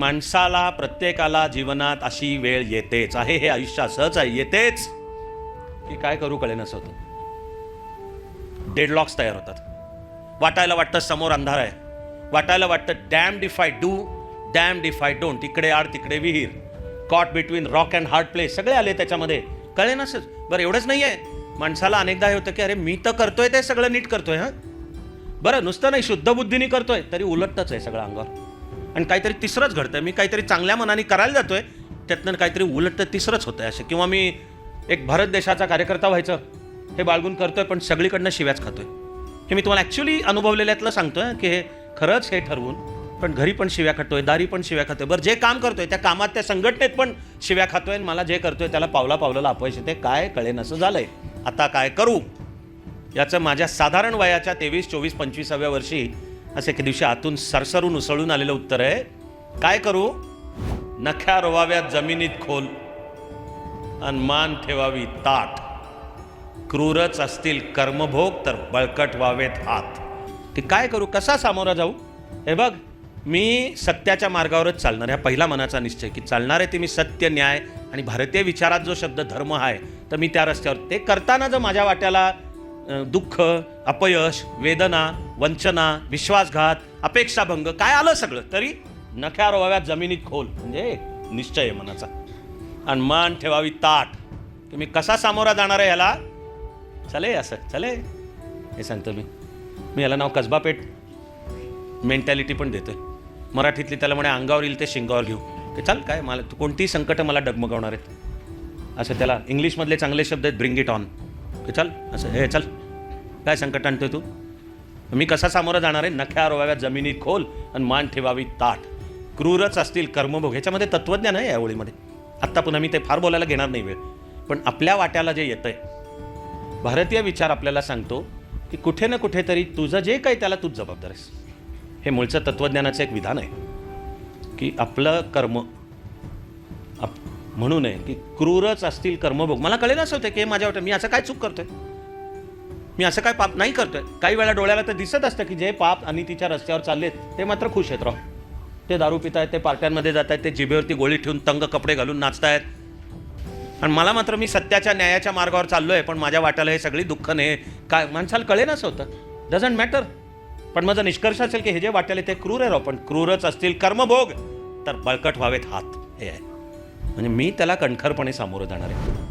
माणसाला प्रत्येकाला जीवनात अशी वेळ येतेच. आहे हे आयुष्य असंच आहे. येतेच. की काय करू कळे होतं डेडलॉक्स तयार होतात. वाटायला वाटतं समोर अंधार आहे. वाटायला वाटतं damned if you do damned if you don't इकडे आड तिकडे विहीर. Caught between rock and hard place सगळे आले त्याच्यामध्ये. कळे नसच बरं एवढंच नाही आहे. माणसाला अनेकदा हे होतं की अरे मी तर करतोय ते सगळं नीट करतोय हां? बरं नुसतं नाही शुद्ध बुद्धीने करतोय तरी उलटतच आहे सगळं अंगावर. आणि काहीतरी तिसरंच घडतं आहे मी काहीतरी चांगल्या मनाने करायला जातो आहे त्यातनं काहीतरी उलट तिसरंच होतं आहे असं. किंवा मी एक भारत देशाचा कार्यकर्ता व्हायचं हे बाळगून करतोय पण सगळीकडनं शिव्याच खातोय. हे मी तुम्हाला ॲक्च्युली अनुभवलेल्यातलं सांगतोय की हे खरंच हे ठरवून पण घरी पण शिव्या खातोय दारी पण शिव्या खातोय. बरं जे काम करतोय त्या कामात त्या संघटनेत पण शिव्या खातोय आणि मला जे करतोय त्याला पावला पावलाला अपयश ते काय कळेन असं झालंय. आता काय करू? याचं माझ्या साधारण वयाच्या तेवीस चोवीस पंचवीसाव्या वर्षी असे एके दिवशी आतून सरसरून उसळून आलेलं उत्तर आहे. काय करू? नख्या रोवाव्यात जमिनीत खोल. आणि मान ठेवावी ताट. क्रूरच असतील कर्मभोग तर बळकट व्हावेत हात. की काय करू? कसा सामोरा जाऊ? हे बघ मी सत्याच्या मार्गावरच चालणार ह्या पहिला मनाचा निश्चय की चालणार आहे ते मी सत्य न्याय आणि भारतीय विचारात जो शब्द धर्म आहे तर मी त्या रस्त्यावर. ते करताना जर माझ्या वाट्याला दुःख अपयश वेदना वंचना विश्वासघात अपेक्षाभंग काय आलं सगळं? तरी नख्या रोवाव्यात जमिनीत खोल म्हणजे निश्चय आहे मनाचा. आणि मान ठेवावी ताट. तुम्ही कसा सामोरा जाणार आहे याला? चले असं चले. हे सांगतो मी. मी याला नाव कसबा पेठ मेंटॅलिटी पण देतोय. मराठीतली त्याला म्हणे अंगावर येईल ते शिंगावर घेऊ. ते चल काय? मला कोणतीही संकटं मला डगमगवणार आहेत. असं त्याला इंग्लिशमधले चांगले शब्द आहेत ब्रिंग इट ऑन की चल असं हे चल. काय संकट आणतोय तू? मी कसा सामोरं जाणार आहे? नख्या रोव्यात जमिनीत खोल आणि मान ठेवावी ताट क्रूरच असतील कर्मभोग. ह्याच्यामध्ये तत्त्वज्ञान आहे या ओळीमध्ये. आत्ता पुन्हा मी ते फार बोलायला घेणार नाही वेळ. पण आपल्या वाट्याला जे येतं आहे भारतीय विचार आपल्याला सांगतो की कुठे ना कुठेतरी तुझं जे काही त्याला तूच जबाबदार आहेस. हे मूळचं तत्त्वज्ञानाचं एक विधान आहे की आपलं कर्म म्हणून म्हणू नये की क्रूरच असतील कर्मभोग. मला कळेल असं होतं की हे माझ्या वाटतं मी असं काय चूक करतोय? मी असं काय पाप नाही करतोय? काही वेळा डोळ्याला तर दिसत असतं की जे पाप आणि तिच्या रस्त्यावर चाललेत ते मात्र खुश आहेत राव. ते दारू पितायत ते पार्ट्यांमध्ये जात आहेत ते जिभेवरती गोळी ठेवून तंग कपडे घालून नाचतायत. आणि मला मात्र मी सत्याच्या न्यायाच्या मार्गावर चाललो आहे पण माझ्या वाट्याला हे सगळी दुःख नाही काय माणसाला कळेनच होतं. डझंट मॅटर पण माझा निष्कर्ष असेल की हे जे वाट्याले ते क्रूर आहे राव पण क्रूरच असतील कर्मभोग. तर बळकट व्हावेत हात. हे आहे. म्हणजे मी त्याला कणखरपणे सामोरं जाणार आहे.